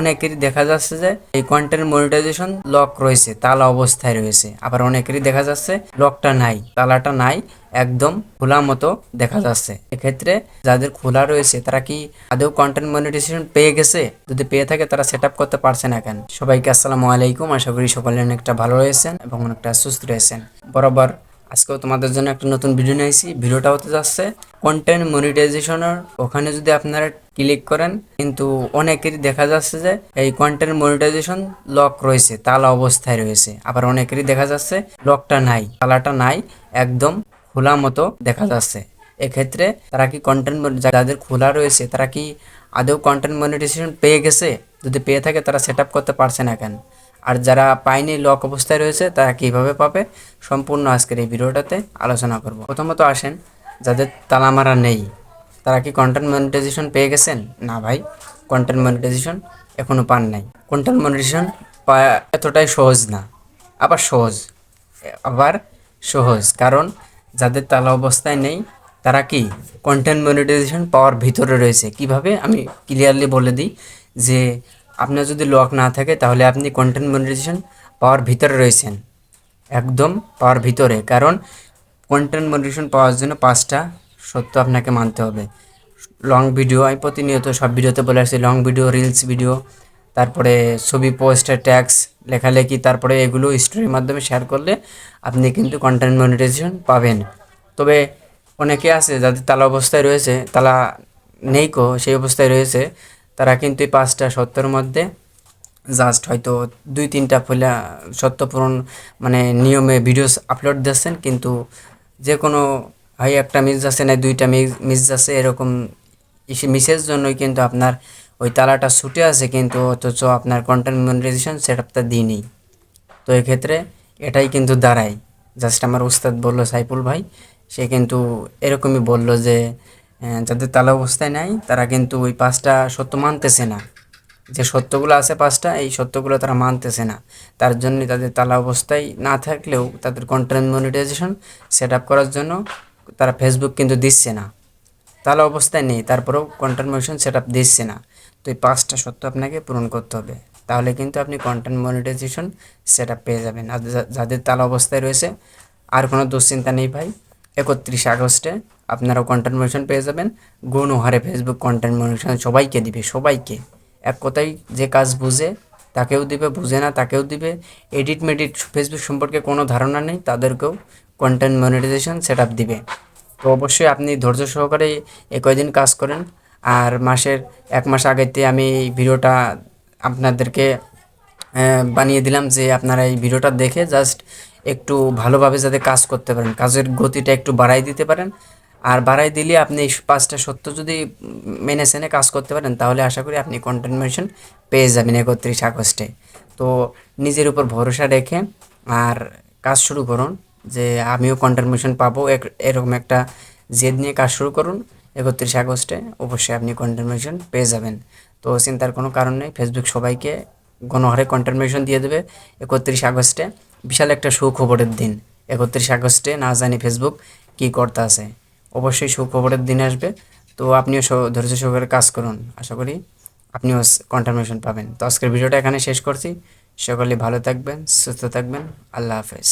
অনেকেরই দেখা যাচ্ছে যে এই কন্টেন্ট মনিটাইজেশন লক রয়েছে, তালা অবস্থায় রয়েছে। আবার অনেকেরই দেখা যাচ্ছে লকটা নাই, তালাটা নাই, একদম খোলা মতো দেখা যাচ্ছে। এক্ষেত্রে যাদের খোলা রয়েছে, তারা কি আদৌ কন্টেন্ট মনিটাইজেশন পেয়ে গেছে? যদি পেয়ে থাকে, তারা সেট করতে পারছে না কেন? সবাইকে আসসালামু আলাইকুম। আশা করি সকলে অনেকটা ভালো রয়েছেন এবং অনেকটা সুস্থ রয়েছেন। বরাবর আজকেও তোমাদের জন্য একটা নতুন ভিডিও নিয়েছি ভিডিওটা হতে যাচ্ছে কন্টেন্ট মনিটাইজেশনের ওখানে যদি আপনারা ক্লিক করেন, কিন্তু অনেকেরই দেখা যাচ্ছে যে এই কন্টেন্ট মনিটাইজেশন লক রয়েছে, তালা অবস্থায় রয়েছে। আবার অনেকেরই দেখা যাচ্ছে লকটা নাই, তালাটা নাই, একদম খোলা মতো দেখা যাচ্ছে। এক্ষেত্রে তারা কি কন্টেন্ট যাদের খোলা রয়েছে, তারা কি আদৌ কন্টেন্ট মনিটাইজেশন পেয়ে গেছে? যদি পেয়ে থাকে, তারা সেট করতে পারছে না কেন? আর যারা পায়নি লক অবস্থায় রয়েছে, তারা কীভাবে পাবে? সম্পূর্ণ আজকের এই ভিডিওটাতে আলোচনা করব। প্রথমত আসেন, যাদের তালা মারা নেই, তারা কি কন্টেন্ট মনিটাইজেশন পেয়ে গেছেন? না ভাই কন্টেন্ট মনিটাইজেশন এখনও পান নাই। কন্টেন্ট মনিটাইজেশন পাওয়া এতটাই সহজ না, আবার সহজ আবার সহজ। কারণ, যাদের তালা অবস্থায় নেই, তারা কি কন্টেন্ট মনিটাইজেশন পাওয়ার ভিতরে রয়েছে? কীভাবে? আমি ক্লিয়ারলি বলে দিই যে আপনার যদি লক না থাকে, তাহলে আপনি কন্টেন্ট মনিটাইজেশন পাওয়ার ভিতরে রয়েছেন। একদম পাওয়ার ভিতরে, কারণ কন্টেন্ট মনিটাইজেশন পাওয়ার জন্য পাঁচটা সত্য আপনাকে মানতে হবে। লং ভিডিও আমি প্রতিনিয়ত সব ভিডিওতে বলে আসছি লং ভিডিও রিলস ভিডিও তারপরে ছবি পোস্টার ট্যাক্স লেখালেখি, তারপরে এগুলো স্টোরির মাধ্যমে শেয়ার করলে আপনি কিন্তু কন্টেন্ট মনিটাইজেশন পাবেন। তবে অনেকে আছে যাদের তালা অবস্থায় রয়েছে, তালা নেই কো, সেই অবস্থায় রয়েছে তারা কিন্তু এই পাঁচটা সত্যের মধ্যে জাস্ট হয়তো দুই তিনটা ফুলা সত্য পূরণ মানে নিয়মে ভিডিওস আপলোড দিচ্ছেন কিন্তু যে কোনো হয় একটা মিস যাচ্ছে না, দুইটা মিস যাচ্ছে এরকম মিসের জন্যই কিন্তু আপনার ওই তালাটা ছুটে আছে কিন্তু অথচ আপনার কন্টেন্ট মনিটাইজেশন সেট আপটা দিইনি। তো এক্ষেত্রে এটাই কিন্তু দাঁড়ায়। জাস্ট আমার উস্তাদ বলল, সাইফুল ভাই, সে কিন্তু এরকমই বলল যে যাদের তালা অবস্থায় নাই, তারা কিন্তু ওই পাঁচটা সত্য মানতেছে না। যে সত্যগুলো আছে পাঁচটা, এই সত্যগুলো তারা মানতেছে না। তার জন্য তাদের তালা অবস্থায় না থাকলেও তাদের কন্টেন্ট মনিটাইজেশন সেট আপ করার জন্য তারা ফেসবুক কিন্তু দিচ্ছে না। তালা অবস্থায় নেই, তারপরেও কন্টেন্ট মনিটাইজেশন সেট আপ দিচ্ছে না। তো এই পাঁচটা সত্য আপনাকে পূরণ করতে হবে। তাহলে কিন্তু আপনি কন্টেন্ট মনিটাইজেশন সেট আপ পেয়ে যাবেন। আর যাদের তালা অবস্থায় রয়েছে, আর কোনো দুশ্চিন্তা নেই ভাই। একত্রিশে আগস্টে আপনারাও কন্টেন্ট মনিটাইজেশন পেয়ে যাবেন। গুণ হারে ফেসবুক কন্টেন্ট মনিটাইজেশন সবাইকে দিবে, সবাইকে। এক কথায় যে কাজ বুঝে, তাকেও দিবে, বুঝে না তাকেও দিবে। এডিট মেডিট ফেসবুক সম্পর্কে কোনো ধারণা নেই, তাদেরকেও কন্টেন্ট মনিটাইজেশন সেট আপ দিবে। তো অবশ্যই আপনি ধৈর্য সহকারে এই কয়দিন কাজ করেন। আর মাসের এক মাস আগেতে আমি এই ভিডিওটা আপনাদেরকে বানিয়ে দিলাম যে আপনারা এই ভিডিওটা দেখে জাস্ট একটু ভালোভাবে যাতে কাজ করতে পারেন। কাজের গতিটা একটু বাড়াই দিতে পারেন। আর বাড়াই দিলে আপনি পাঁচটা সত্য যদি মেনে সেনে কাজ করতে পারেন, তাহলে আশা করি আপনি কন্টেন্ট মেনশন পেয়ে যাবেন একত্রিশ আগস্টে। তো নিজের উপর ভরসা রেখে আর কাজ শুরু করুন, যে আমিও কন্ট্রিবিউশন পাবো এরকম একটা জেদ নিয়ে কাজ শুরু করুন, একত্রিশ আগস্টে অবশ্যই আপনি কন্ট্রিবিউশন পেয়ে যাবেন। তো চিন্তার কোনো কারণ নেই ফেসবুক সবাইকে গণহারে কন্ট্রিবিউশন দিয়ে দেবে একত্রিশ আগস্টে। বিশাল একটা সুখবরের দিন, একত্রিশ আগস্টে না জানি ফেসবুক কী করতে আছে অবশ্যই সুখবরের দিন আসবে। তো আপনিও ধৈর্য সহকারে কাজ করুন, আশা করি আপনিও কনফার্মেশন পাবেন। তো আজকের ভিডিওটা এখানে শেষ করছি। সকলে ভালো থাকবেন, সুস্থ থাকবেন। আল্লাহ হাফেজ।